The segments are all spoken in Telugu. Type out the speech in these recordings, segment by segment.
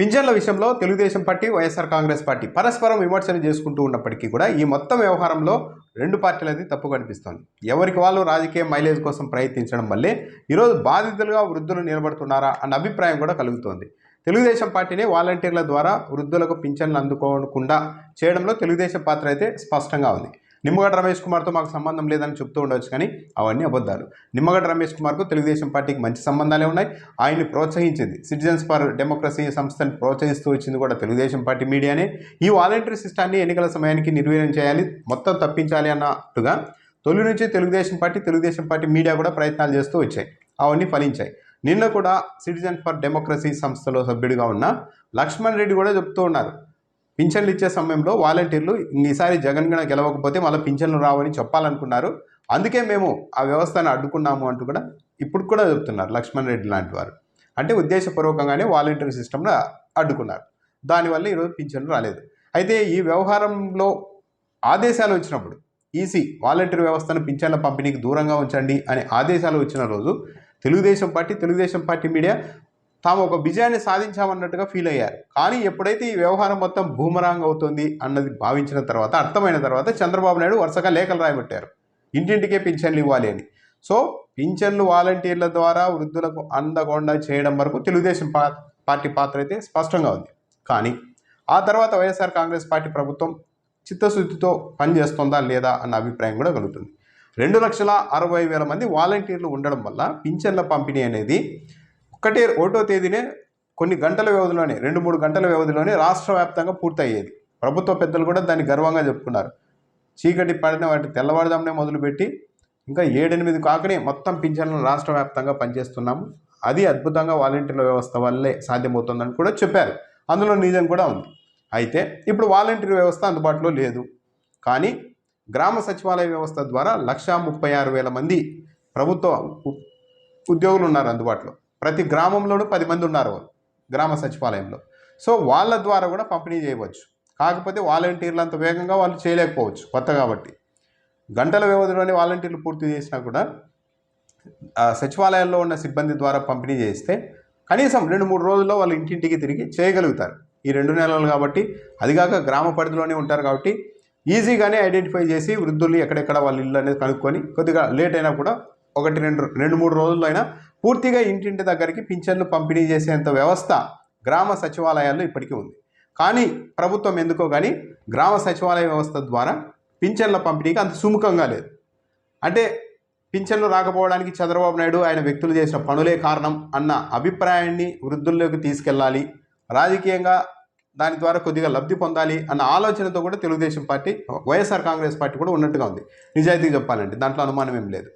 పింఛన్ల విషయంలో Telugu Desam party YSR Congress party పరస్పరం విమర్శలు చేసుకుంటూ ఉన్నప్పటికీ కూడా ఈ మొత్తం వ్యవహారంలో రెండు పార్టీలది తప్పు కనిపిస్తోంది. ఎవరికి వాళ్ళు రాజకీయ మైలేజ్ కోసం ప్రయత్నించడం వల్లే ఈరోజు బాధితులుగా వృద్ధులు నిలబడుతున్నారా అన్న అభిప్రాయం కూడా కలుగుతోంది. తెలుగుదేశం పార్టీని వాలంటీర్ల ద్వారా వృద్ధులకు పింఛన్లు అందుకోకుండా చేయడంలో తెలుగుదేశం పాత్ర అయితే స్పష్టంగా ఉంది. నిమ్మగడ్డ రమేష్ కుమార్తో మాకు సంబంధం లేదని చెప్తూ ఉండవచ్చు కానీ అవన్నీ అబద్ధాలు. నిమ్మగడ్డ రమేష్ కుమార్కు తెలుగుదేశం పార్టీకి మంచి సంబంధాలే ఉన్నాయి. ఆయన్ని ప్రోత్సహించింది సిటిజన్స్ ఫర్ డెమోక్రసీ సంస్థని ప్రోత్సహిస్తూ వచ్చింది కూడా తెలుగుదేశం పార్టీ మీడియానే. ఈ వాలంటరీ సిస్టాన్ని ఎన్నికల సమయానికి నిర్వీర్యం చేయాలి మొత్తం తప్పించాలి అన్నట్టుగా తొలి నుంచి Telugu Desam party Telugu Desam party media కూడా ప్రయత్నాలు చేస్తూ వచ్చాయి. అవన్నీ ఫలించాయి. నిన్న కూడా సిటిజన్ ఫర్ డెమోక్రసీ సంస్థలో సభ్యుడిగా ఉన్న లక్ష్మణ్ రెడ్డి కూడా చెప్తూ ఉన్నారు. పింఛన్లు ఇచ్చే సమయంలో వాలంటీర్లు ఈసారి జగన్ గణ గెలవకపోతే మళ్ళీ పింఛన్లు రావని చెప్పాలనుకున్నారు. అందుకే మేము ఆ వ్యవస్థను అడ్డుకున్నాము అంటూ కూడా ఇప్పుడు కూడా చెప్తున్నారు లక్ష్మణ్ రెడ్డి లాంటి వారు. అంటే ఉద్దేశపూర్వకంగానే వాలంటీర్ సిస్టమ్ను అడ్డుకున్నారు. దానివల్ల ఈరోజు పింఛన్లు రాలేదు. అయితే ఈ వ్యవహారంలో ఆదేశాలు వచ్చినప్పుడు ఈసీ వాలంటీర్ వ్యవస్థను పింఛన్ల పంపిణీకి దూరంగా ఉంచండి అనే ఆదేశాలు వచ్చిన రోజు Telugu Desam party Telugu Desam party media తాము ఒక విజయాన్ని సాధించామన్నట్టుగా ఫీల్ అయ్యారు. కానీ ఎప్పుడైతే ఈ వ్యవహారం మొత్తం భూమరాంగ్ అవుతుంది అన్నది భావించిన తర్వాత అర్థమైన తర్వాత చంద్రబాబు నాయుడు వరుసగా లేఖలు రాయబట్టారు. ఇంటింటికే పింఛన్లు ఇవ్వాలి అని. సో పింఛన్లు వాలంటీర్ల ద్వారా వృద్ధులకు అందకుండా చేయడం వరకు తెలుగుదేశం పార్టీ పాత్ర అయితే స్పష్టంగా ఉంది. కానీ ఆ తర్వాత వైఎస్ఆర్ కాంగ్రెస్ పార్టీ ప్రభుత్వం చిత్తశుద్ధితో పనిచేస్తుందా లేదా అన్న అభిప్రాయం కూడా కలుగుతుంది. రెండు లక్షల అరవై వేల మంది వాలంటీర్లు ఉండడం వల్ల పింఛన్ల పంపిణీ అనేది ఒక్కటే ఒకటో తేదీనే కొన్ని గంటల వ్యవధిలోనే రెండు మూడు గంటల వ్యవధిలోనే రాష్ట్ర వ్యాప్తంగా పూర్తయ్యేది. ప్రభుత్వ పెద్దలు కూడా దాన్ని గర్వంగా చెప్పుకున్నారు. చీకటి పడిన వాటి తెల్లవారుదామునే మొదలుపెట్టి ఇంకా ఏడెనిమిది కాకనే మొత్తం పింఛన్లను రాష్ట్ర వ్యాప్తంగా పనిచేస్తున్నాము. అది అద్భుతంగా వాలంటీర్ల వ్యవస్థ వల్లే సాధ్యమవుతుందని కూడా చెప్పారు. అందులో నిజం కూడా ఉంది. అయితే ఇప్పుడు వాలంటీర్ వ్యవస్థ అందుబాటులో లేదు. కానీ గ్రామ సచివాలయ వ్యవస్థ ద్వారా లక్షా ముప్పై ఆరు వేల మంది ప్రభుత్వ ఉ- ఉద్యోగులు ఉన్నారు అందుబాటులో. ప్రతి గ్రామంలోనూ పది మంది ఉన్నారు గ్రామ సచివాలయంలో. సో వాళ్ళ ద్వారా కూడా పంపిణీ చేయవచ్చు. కాకపోతే వాలంటీర్లు అంత వేగంగా వాళ్ళు చేయలేకపోవచ్చు కొత్త కాబట్టి. గంటల వ్యవధిలోనే వాలంటీర్లు పూర్తి చేసినా కూడా సచివాలయాల్లో ఉన్న సిబ్బంది ద్వారా పంపిణీ చేస్తే కనీసం రెండు మూడు రోజుల్లో వాళ్ళు ఇంటింటికి తిరిగి చేయగలుగుతారు. ఈ రెండు నెలలు కాబట్టి అదిగాక గ్రామ పరిధిలోనే ఉంటారు కాబట్టి ఈజీగానే ఐడెంటిఫై చేసి వృద్ధుల్ని ఎక్కడెక్కడ వాళ్ళ ఇల్లు అనేది కనుక్కొని కొద్దిగా లేట్ అయినా కూడా ఒకటి రెండు రెండు మూడు రోజుల్లో అయినా పూర్తిగా ఇంటింటి దగ్గరికి పింఛన్లు పంపిణీ చేసేంత వ్యవస్థ గ్రామ సచివాలయాల్లో ఇప్పటికీ ఉంది. కానీ ప్రభుత్వం ఎందుకో కానీ గ్రామ సచివాలయ వ్యవస్థ ద్వారా పింఛన్ల పంపిణీకి అంత సుముఖంగా లేదు. అంటే పింఛన్లు రాకపోవడానికి చంద్రబాబు నాయుడు ఆయన వ్యక్తులు చేసిన పనులే కారణం అన్న అభిప్రాయాన్ని వృద్ధుల్లోకి తీసుకెళ్ళాలి రాజకీయంగా దాని ద్వారా కొద్దిగా లబ్ధి పొందాలి అన్న ఆలోచనతో కూడా Telugu Desam party YSR Congress party కూడా ఉన్నట్టుగా ఉంది. నిజాయితీ చెప్పాలంటే దాంట్లో అనుమానం ఏం లేదు.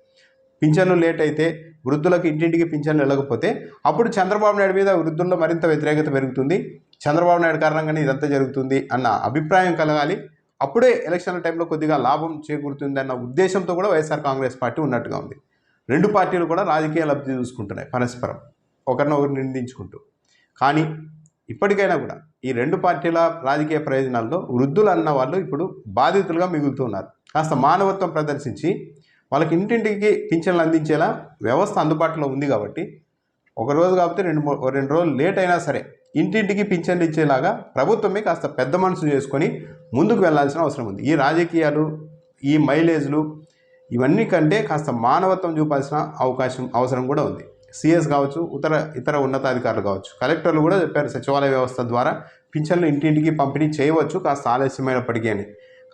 పింఛన్లు లేట్ అయితే వృద్ధులకు ఇంటింటికి పింఛన్లు వెళ్ళకపోతే అప్పుడు చంద్రబాబు నాయుడు మీద వృద్ధుల్లో మరింత వ్యతిరేకత పెరుగుతుంది. చంద్రబాబు నాయుడు కారణంగానే ఇదంతా జరుగుతుంది అన్న అభిప్రాయం కలగాలి. అప్పుడే ఎలక్షన్ల టైంలో కొద్దిగా లాభం చేకూరుతుంది అన్న ఉద్దేశంతో కూడా వైఎస్ఆర్ కాంగ్రెస్ పార్టీ ఉన్నట్టుగా ఉంది. రెండు పార్టీలు కూడా రాజకీయ లబ్ధి చూసుకుంటున్నాయి పరస్పరం. ఒకరినొకరు నిందించుకుంటూ. కానీ ఇప్పటికైనా కూడా ఈ రెండు పార్టీల రాజకీయ ప్రయోజనాల్లో వృద్ధులు అన్న వాళ్ళు ఇప్పుడు బాధితులుగా మిగులుతున్నారు కాస్త మానవత్వం ప్రదర్శించి వాళ్ళకి ఇంటింటికి పింఛన్లు అందించేలా వ్యవస్థ అందుబాటులో ఉంది కాబట్టి ఒక రోజు కాకపోతే రెండు మూ- రెండు రోజులు లేట్ అయినా సరే ఇంటింటికి పింఛన్లు ఇచ్చేలాగా ప్రభుత్వమే కాస్త పెద్ద మనసు చేసుకొని ముందుకు వెళ్ళాల్సిన అవసరం ఉంది. ఈ రాజకీయాలు ఈ మైలేజ్లు ఇవన్నీ కంటే కాస్త మానవత్వం చూపాల్సిన అవకాశం అవసరం కూడా ఉంది. సిఎస్ కావచ్చు ఇతర ఇతర ఉన్నతాధికారులు కావచ్చు కలెక్టర్లు కూడా చెప్పారు సచివాలయ వ్యవస్థ ద్వారా పింఛన్లు ఇంటింటికి పంపిణీ చేయవచ్చు కాస్త ఆలస్యమైనప్పటికీ అని.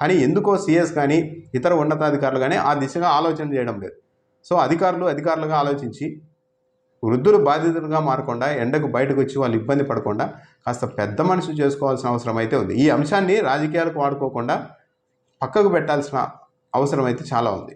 కానీ ఎందుకో సీఎస్ కానీ ఇతర ఉన్నతాధికారులు కానీ ఆ దిశగా ఆలోచన చేయడం లేదు. సో అధికారులు అధికారులుగా ఆలోచించి వృద్ధులు బాధితులుగా మారకుండా ఎండకు బయటకు వచ్చి వాళ్ళు ఇబ్బంది పడకుండా కాస్త పెద్ద మనుషులు చేసుకోవాల్సిన అవసరం అయితే ఉంది. ఈ అంశాన్ని రాజకీయాలకు వాడుకోకుండా పక్కకు పెట్టాల్సిన అవసరం అయితే చాలా ఉంది.